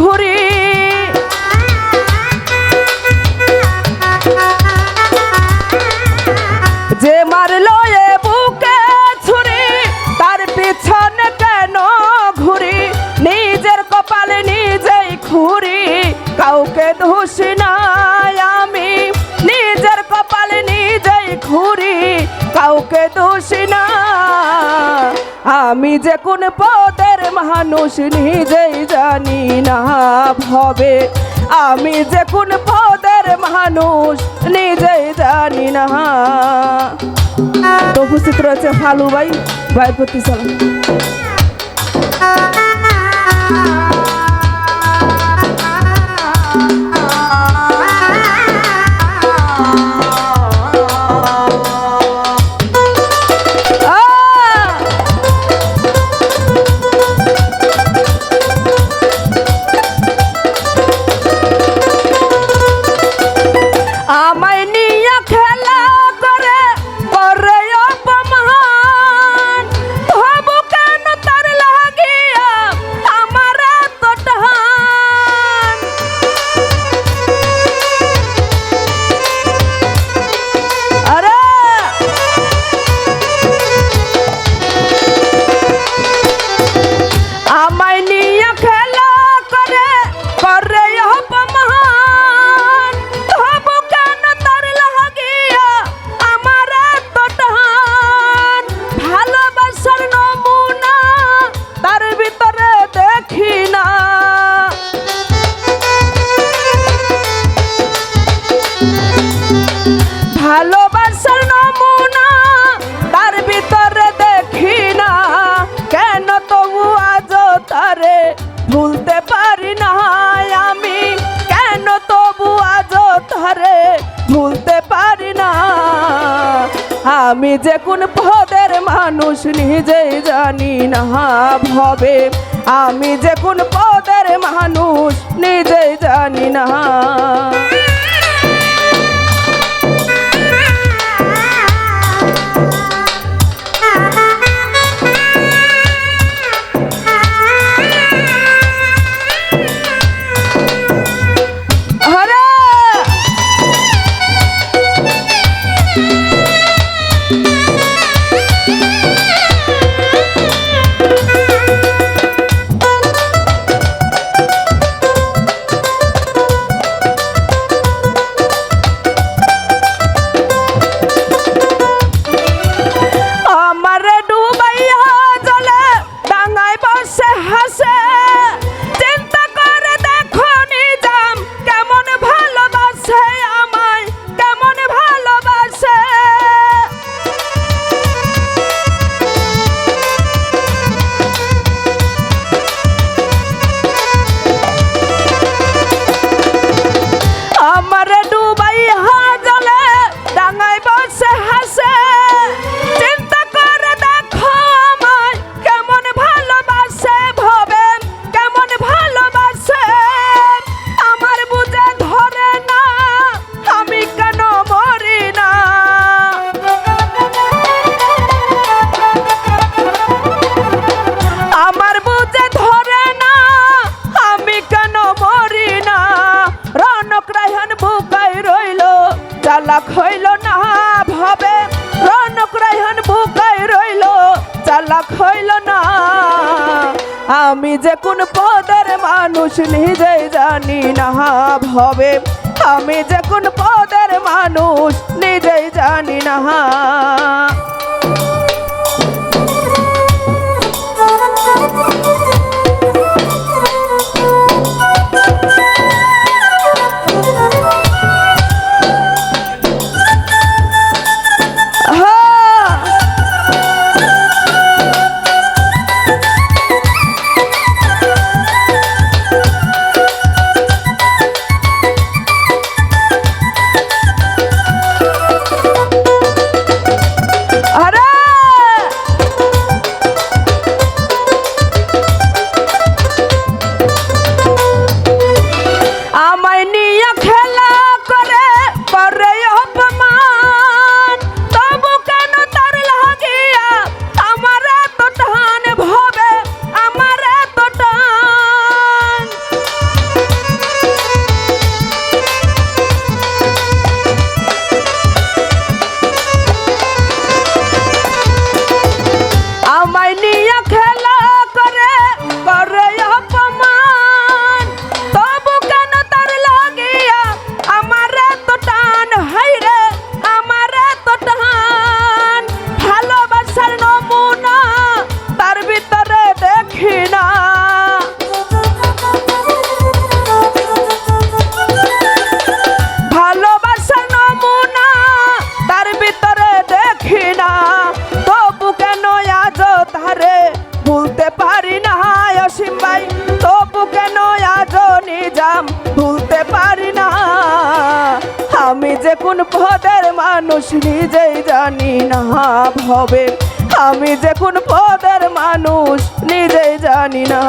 ঘুরি। যে মারলো এ বুকে ছুরি, তার পিছনে কেন ঘুরি? নিজের কপালে নিজেই খুরি, কাউকে ধুসি নাই আমি যে কোন পদের মানুষ নিজেই জানি না ভবে। আমি যে কোন পদের মানুষ নিজেই জানি না। উপস্থিত রয়েছে ফালু ভাই ভাই প্রতি সালাম আমি যে কোন পদের মানুষ নিজেই জানি না ভবে। আমি যে কোন পদের মানুষ নিজেই জানি না। চালাক হইল না, ভাবে রনক রায়হান বুকাই রইল, চালাক হইল না। আমি যে কোন পদের মানুষ নিজেই জানি না, ভাবে আমি যে কোন পদের মানুষ নিজেই জানি না। যে কোন পদের মানুষ নিজেই জানি না ভবে আমি যে কোন পদের মানুষ নিজেই জানি না।